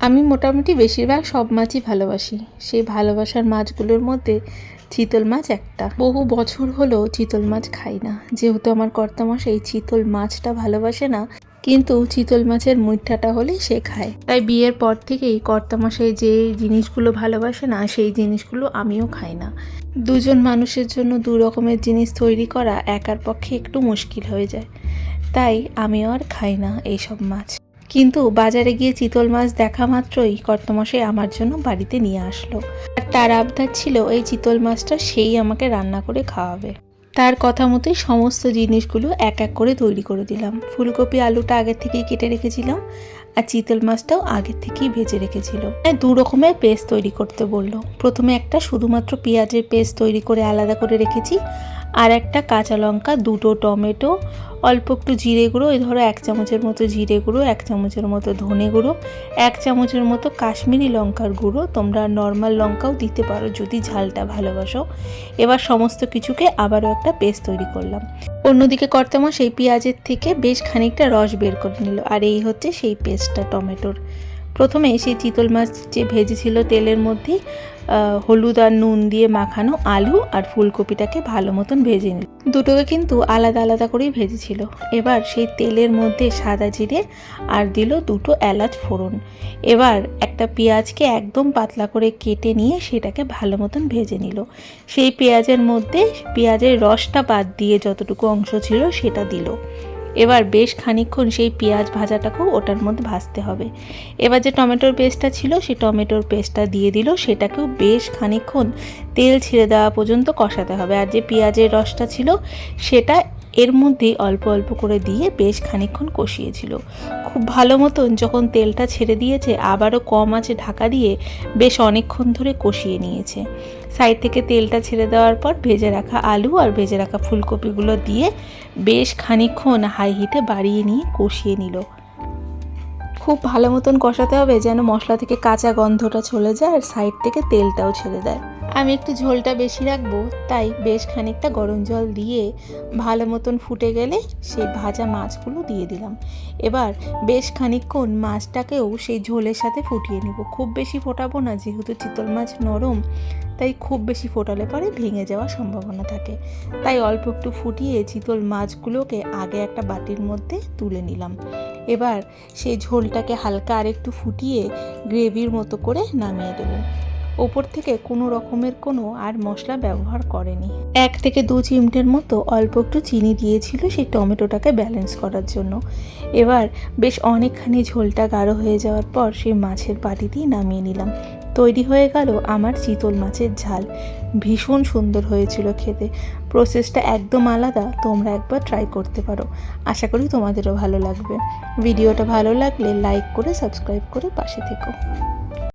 আমি মোটামুটি বেশিরভাগ সব মাছই ভালোবাসি। সেই ভালোবাসার মাছগুলোর মধ্যে চিতল মাছ একটা। বহু বছর হলো চিতল মাছ খাই না। যেহেতু আমার কর্তামশাই চিতল মাছটা ভালোবাসে না, কিন্তু চিতল মাছের মুইঠাটা হলে সে খায়। তাই বিয়ের পর থেকেই কর্তামশাই যে জিনিসগুলো ভালোবাসে না, সেই জিনিসগুলো আমিও খাই না। দুজন মানুষের জন্য দু রকমের জিনিস তৈরি করা একার পক্ষে একটু মুশকিল হয়ে যায়। তাই আমিও আর খাই না এইসব মাছ। কিন্তু বাজারে গিয়ে চিতল মাছ দেখা মাত্রই কর্তমশাই আমার জন্য বাড়িতে নিয়ে আসলো। আর তার আবদার ছিল এই চিতল মাছটা সেই আমাকে রান্না করে খাওয়াবে। তার কথা মতোই সমস্ত জিনিসগুলো এক এক করে তৈরি করে দিলাম। ফুলকপি, আলুটা আগের থেকেই কেটে রেখেছিলাম আর চিতল মাছটাও আগের থেকেই ভেজে রেখেছিল। দু রকমের পেস্ট তৈরি করতে বলল। প্রথমে একটা শুধুমাত্র পেঁয়াজের পেস্ট তৈরি করে আলাদা করে রেখেছি আর একটা কাঁচা লঙ্কা, দুটো টমেটো, অল্প একটু জিরে গুঁড়ো, এই ধরো এক চামচের মতো জিরে গুঁড়ো, এক চামচের মতো ধনে গুঁড়ো, এক চামচের মতো কাশ্মীরি লঙ্কার গুঁড়ো, তোমরা নর্মাল লঙ্কাও দিতে পারো যদি ঝালটা ভালোবাসো। এবার সমস্ত কিছুকে আবারও একটা পেস্ট তৈরি করলাম। অন্যদিকে কর্তামা সেই পেঁয়াজের থেকে বেশ খানিকটা রস বের করে নিল, আর এই হচ্ছে সেই পেস্টটা টমেটোর। প্রথমে সেই চিতল মাছ যে ভেজেছিল তেলের মধ্যে হলুদ আর নুন দিয়ে মাখানো আলু আর ফুলকপিটাকে ভালো মতন ভেজে নিল। দুটোকে কিন্তু আলাদা আলাদা করেই ভেজেছিল। এবার সেই তেলের মধ্যে সাদা জিরে আর দিল দুটো এলাচ ফোড়ন। এবার একটা পেঁয়াজকে একদম পাতলা করে কেটে নিয়ে সেটাকে ভালো মতন ভেজে নিল। সেই পেঁয়াজের মধ্যে পেঁয়াজের রসটা বাদ দিয়ে যতটুকু অংশ ছিল সেটা দিল। এবার বেশ খানিক্ষণ সেই পেঁয়াজ ভাজাটাকেও ওটার মধ্যে ভাজতে হবে। এবার যে টমেটোর পেস্টটা ছিল সেই টমেটোর পেস্টটা দিয়ে দিল, সেটাকেও বেশ খানিক্ষণ তেল ছিঁড়ে দেওয়া পর্যন্ত কষাতে হবে। আর যে পেঁয়াজের রসটা ছিল, সেটা এর মধ্যে অল্প অল্প করে দিয়ে বেশ খানিকক্ষণ কষিয়েছিল। খুব ভালো মতন যখন তেলটা ছেড়ে দিয়েছে, আবারও কম আছে ঢাকা দিয়ে বেশ অনেকক্ষণ ধরে কষিয়ে নিয়েছে। সাইড থেকে তেলটা ছেড়ে দেওয়ার পর ভেজে রাখা আলু আর ভেজে রাখা ফুলকপিগুলো দিয়ে বেশ খানিকক্ষণ হাই হিটে বাড়িয়ে নিয়ে কষিয়ে নিল। খুব ভালো মতন কষাতে হবে যেন মশলা থেকে কাঁচা গন্ধটা চলে যায় আর সাইড থেকে তেলটাও ছেড়ে দেয়। আমি একটু ঝোলটা বেশি রাখব, তাই বেশ খানিকটা গরম জল দিয়ে ভালো মতন ফুটে গেলে সেই ভাজা মাছগুলো দিয়ে দিলাম। এবার বেশ খানিকক্ষণ মাছটাকেও সেই ঝোলের সাথে ফুটিয়ে নেব। খুব বেশি ফোটাবো না, যেহেতু চিতল মাছ নরম, তাই খুব বেশি ফোটালে পরে ভেঙে যাওয়ার সম্ভাবনা থাকে। তাই অল্প একটু ফুটিয়ে চিতল মাছগুলোকে আগে একটা বাটির মধ্যে তুলে নিলাম। এবার সেই ঝোলটাকে হালকা আরেকটু ফুটিয়ে গ্রেভির মতো করে নামিয়ে দেবো। ওপর থেকে কোনো রকমের কোনো আর মশলা ব্যবহার করেনি। এক থেকে দু চিমটের মতো অল্প একটু চিনি দিয়েছিল সেই টমেটোটাকে ব্যালেন্স করার জন্য। এবার বেশ অনেকখানি ঝোলটা গাঢ় হয়ে যাওয়ার পর সেই মাছের বাটিতেই নামিয়ে নিলাম। তৈরি হয়ে গেল আমার চিতল মাছের ঝাল। ভীষণ সুন্দর হয়েছিল খেতে। প্রসেসটা একদম আলাদা, তোমরা একবার ট্রাই করতে পারো। আশা করি তোমাদেরও ভালো লাগবে। ভিডিওটা ভালো লাগলে লাইক করে সাবস্ক্রাইব করে পাশে থেকো।